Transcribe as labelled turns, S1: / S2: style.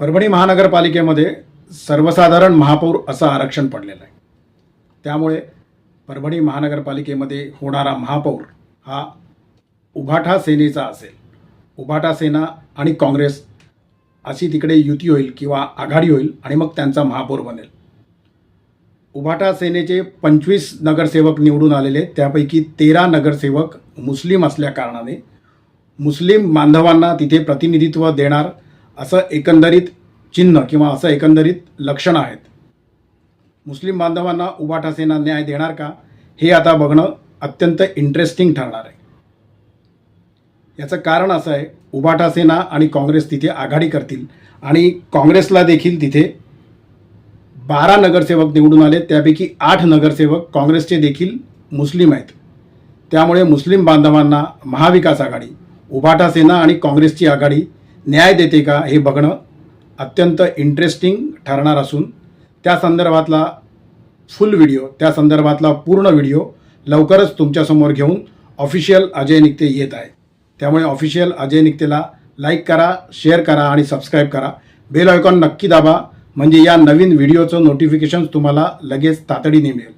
S1: परभणी महानगरपालिकेमध्ये सर्वसाधारण महापौर असं आरक्षण पडलेलं आहे. त्यामुळे परभणी महानगरपालिकेमध्ये होणारा महापौर हा उभाठा सेनेचा असेल उभाठा सेना आणि काँग्रेस अशी तिकडे युती होईल किंवा आघाडी होईल आणि मग त्यांचा महापौर बनेल. उभाटा सेनेचे पंचवीस नगरसेवक निवडून आलेले त्यापैकी तेरा नगरसेवक मुस्लिम असल्याकारणाने मुस्लिम बांधवांना तिथे प्रतिनिधित्व देणार असं एकंदरीत चिन्ह किंवा असं एकंदरीत लक्षणं आहेत. मुस्लिम बांधवांना उभाटा सेना न्याय देणार का? हे आता बघणं अत्यंत इंटरेस्टिंग ठरणार आहे. याचं कारण असं आहे उभाटा सेना आणि काँग्रेस तिथे आघाडी करतील आणि काँग्रेसला देखील तिथे बारा नगरसेवक निवडून आले त्यापैकी आठ नगरसेवक काँग्रेसचे देखील मुस्लिम आहेत. त्यामुळे मुस्लिम बांधवांना महाविकास आघाडी उभाटा सेना आणि काँग्रेसची आघाडी न्याय देते का हे बघणं अत्यंत इंटरेस्टिंग ठरणार असून त्या संदर्भातला फुल व्हिडिओ त्या संदर्भातला पूर्ण व्हिडिओ लवकरच तुमच्यासमोर घेऊन ऑफिशियल अजय निकते येत आहे. त्यामुळे ऑफिशियल अजय निकतेला लाईक करा शेअर करा आणि सबस्क्राईब करा. बेल आयकॉन नक्की दाबा म्हणजे या नवीन व्हिडिओचं नोटिफिकेशन तुम्हाला लगेच तातडीने मिळेल.